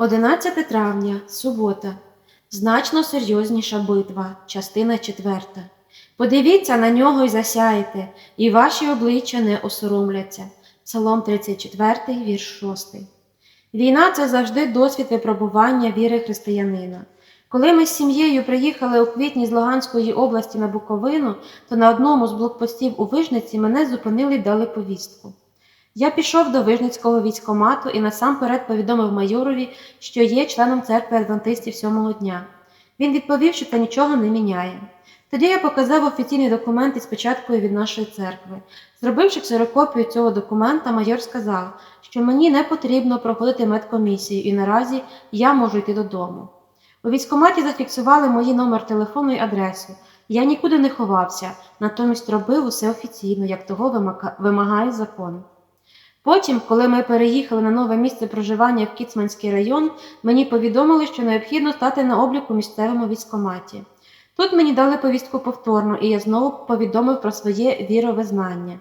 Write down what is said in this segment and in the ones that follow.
11 травня, субота. Значно серйозніша битва, частина 4. Подивіться на нього і засяєте, і ваші обличчя не осоромляться. Псалом 34, вірш 6. Війна це завжди досвід випробування віри християнина. Коли ми з сім'єю приїхали у квітні з Луганської області на Буковину, то на одному з блокпостів у Вижниці мене зупинили і дали повістку. Я пішов до Вижницького військомату і насамперед повідомив майорові, що є членом церкви адвентистів сьомого дня. Він відповів, що це нічого не міняє. Тоді я показав офіційний документ із печаткою від нашої церкви. Зробивши ксерокопію цього документа, майор сказав, що мені не потрібно проходити медкомісію і наразі я можу йти додому. У військкоматі зафіксували мої номер телефону і адресу. Я нікуди не ховався, натомість робив усе офіційно, як того вимагає закон. Потім, коли ми переїхали на нове місце проживання в Кіцманський район, мені повідомили, що необхідно стати на обліку у місцевому військкоматі. Тут мені дали повістку повторно, і я знову повідомив про своє віровизнання.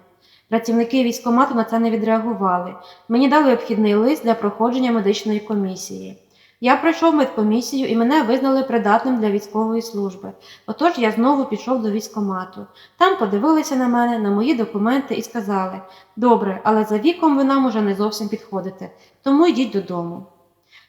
Працівники військкомату на це не відреагували. Мені дали обхідний лист для проходження медичної комісії. Я пройшов медкомісію і мене визнали придатним для військової служби. Отож я знову пішов до військкомату. Там подивилися на мене, на мої документи і сказали: Добре, але за віком ви нам уже не зовсім підходите, тому йдіть додому.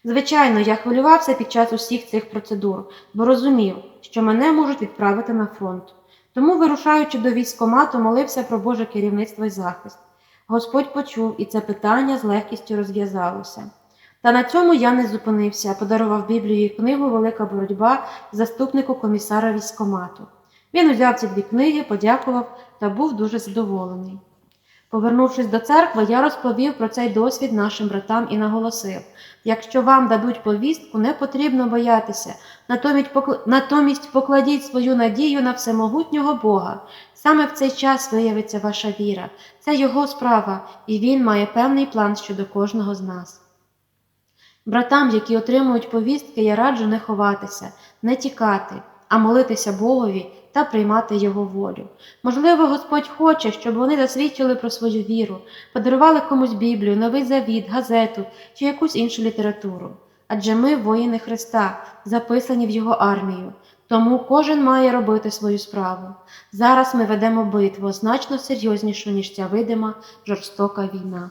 Звичайно, я хвилювався під час усіх цих процедур, бо розумів, що мене можуть відправити на фронт. Тому, вирушаючи до військкомату, молився про Боже керівництво і захист. Господь почув, і це питання з легкістю розв'язалося. Та на цьому я не зупинився, подарував Біблію і книгу Велика боротьба заступнику комісара військкомату. Він узяв ці дві книги, подякував та був дуже задоволений. Повернувшись до церкви, я розповів про цей досвід нашим братам і наголосив: якщо вам дадуть повістку, не потрібно боятися, натомість покладіть свою надію на всемогутнього Бога. Саме в цей час виявиться ваша віра, це Його справа, і Він має певний план щодо кожного з нас. Братам, які отримують повістки, я раджу не ховатися, не тікати, а молитися Богові та приймати Його волю. Можливо, Господь хоче, щоб вони засвідчили про свою віру, подарували комусь Біблію, новий завіт, газету чи якусь іншу літературу. Адже ми воїни Христа, записані в Його армію. Тому кожен має робити свою справу. Зараз ми ведемо битву значно серйознішу, ніж ця видима жорстока війна.